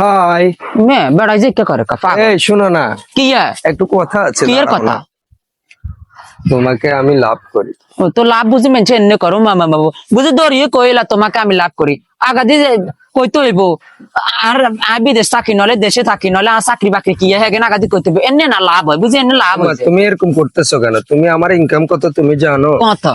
High. মে বেড়াই যে কে করে কাপা এই শোনো না। কি? একটু কথা আছে কি কথা? তোমাকে আমি লাভ করি। ও তো লাভ বুঝি মেনছে এনে করো মামা বাবু বুঝি দরিয়ে কইলা তোমাকে আমি লাভ করি। আগা দিয়ে কইতে হইব আর বিদেশ থাকি নলে দেশে থাকি নলে আর চাকরি বাকরি কি হ্যাঁ না কইতে হইব। এনে না লাভ হয় বুঝি এনে লাভ মা, হয়েছে তুমি এরকম করতেছো কেন? তুমি আমার ইনকাম কত তুমি জানো? কত?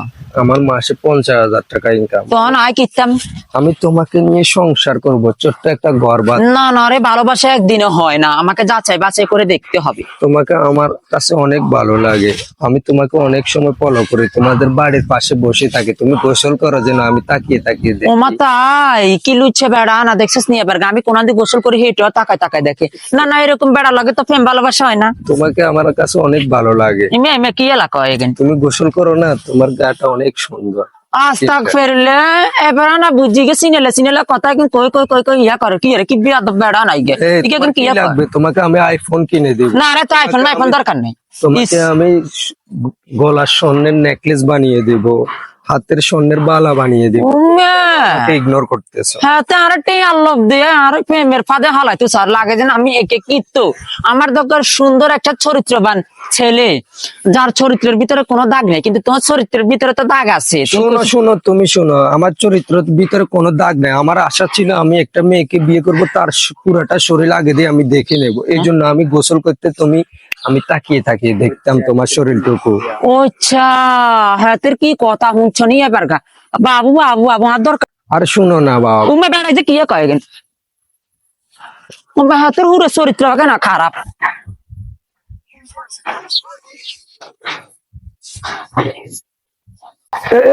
আমার মাসে পঞ্চাশ হাজার টাকা ইনকাম তখন আয় কিতাম আমি তোমাকে নিয়ে সংসার করব ছোট্ট একটা ঘর বাঁধ। না না রে ভালোবাসা একদিনে হয় না। আমাকে যাচাই বাছাই করে দেখতে হবে। তোমাকে আমার কাছে অনেক ভালো লাগে। আমি তোমাকে অনেক সময় ফলো করি। তোমাদের বাড়ির পাশে বসে থাকি। তুমি গোসল করো যেন আমি তাকিয়ে তাকিয়ে দেখি। ওমা তাই? কি লুচ্ছে বেড়া। না দেখছিস নিয়ে এবার? আমি কোন গোসল করি হেঁটেও তাকায় তাকায় দেখে। না না এরকম বেড়া লাগে তো প্রেম ভালোবাসা হয় না। তোমাকে আমার কাছে অনেক ভালো লাগে। কি এলাকা হয় তুমি গোসল করো না তোমার গাটা অনেক সুন্দর। আস্তাক ফেরলে এবার না বুঝি গে সিনেলে সিনেলে কথা কিন্তু কই কই কই কই ইয়া করে কি রে কি বিয়া বেড়া নাই গে? কিন্তু কি লাগবে তোমাকে আমি আইফোন কিনে দিব। না রে তো আইফোন আইফোন দরকার নেই। তোমাকে আমি গলার স্বর্ণের নেকলেস বানিয়ে দেব হাতের স্বর্ণের বালা বানিয়ে দেব। উম্মে। ইগনোর করতেছো। হ্যাঁ তো আর টি আল্লাহ দিয়ে আর প্রেমের ফাঁদে হালাই স্যার। লাগে যেন আমি একে কিত্ত আমার দরকার সুন্দর একটা চরিত্রবান ছেলে যার চরিত্রের ভিতরে কোনো দাগ নেই কিন্তু তোমার চরিত্রের ভিতরে তো দাগ আছে। শোনো শোনো তুমি শোনো আমার চরিত্র ভিতরে কোনো দাগ নেই। আমার আশা ছিল আমি একটা মেয়েকে বিয়ে করব তার পুরোটা শরীর আগে দিয়ে আমি দেখে নেব। এই জন্য আমি গোসল করতে তুমি আমি তাকিয়ে তাকিয়ে দেখতাম তোমার শরীরটুকু। আচ্ছা হ্যাঁ তোর কি কথা শুনছ নি এবার বাবু বাবু বাবু আর দরকার আর শুনো না বাবা। উমে বেড়াই যে কি কয় গেন? উমে হাতের হুরে চরিত্র হবে না খারাপ।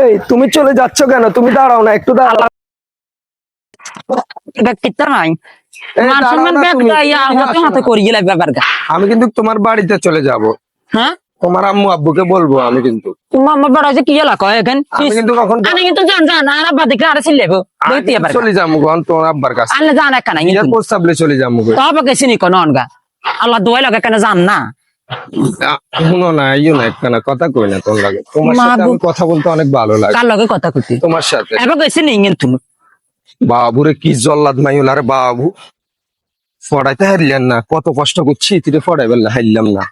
এই তুমি চলে যাচ্ছ কেন? তুমি দাঁড়াও না একটু দাঁড়াও। আমি কিন্তু তোমার বাড়িতে চলে যাব। হ্যাঁ? তোমার আম্মু আব্বুকে বলব আমি কিন্তু। বেড়াই কি আমি কিন্তু জান জান আর আব্বা দেখলে আর ছিল আমি দেখতে এবার চলে যাব গন তোমার আব্বার কাছে। আনলে জান একা নাই বিয়ের প্রস্তাবলে চলে যাব তবে গেছি নি কোন অনগা। আল্লাহ দোয়াই লাগে কেন জান না? শুনো না না একটা কথা কই না তোর লাগে। তোমার সাথে আমি কথা বলতে অনেক ভালো লাগে। কার লগে কথা কইতি? তোমার সাথে। এবার গেছি নি কিন্তু বাবুরে কি জল্লাদ মাইল আরে বাবু। ফড়াইতে হারলেন না কত কষ্ট করছি তিরে ফড়াই বেলা হারলাম না।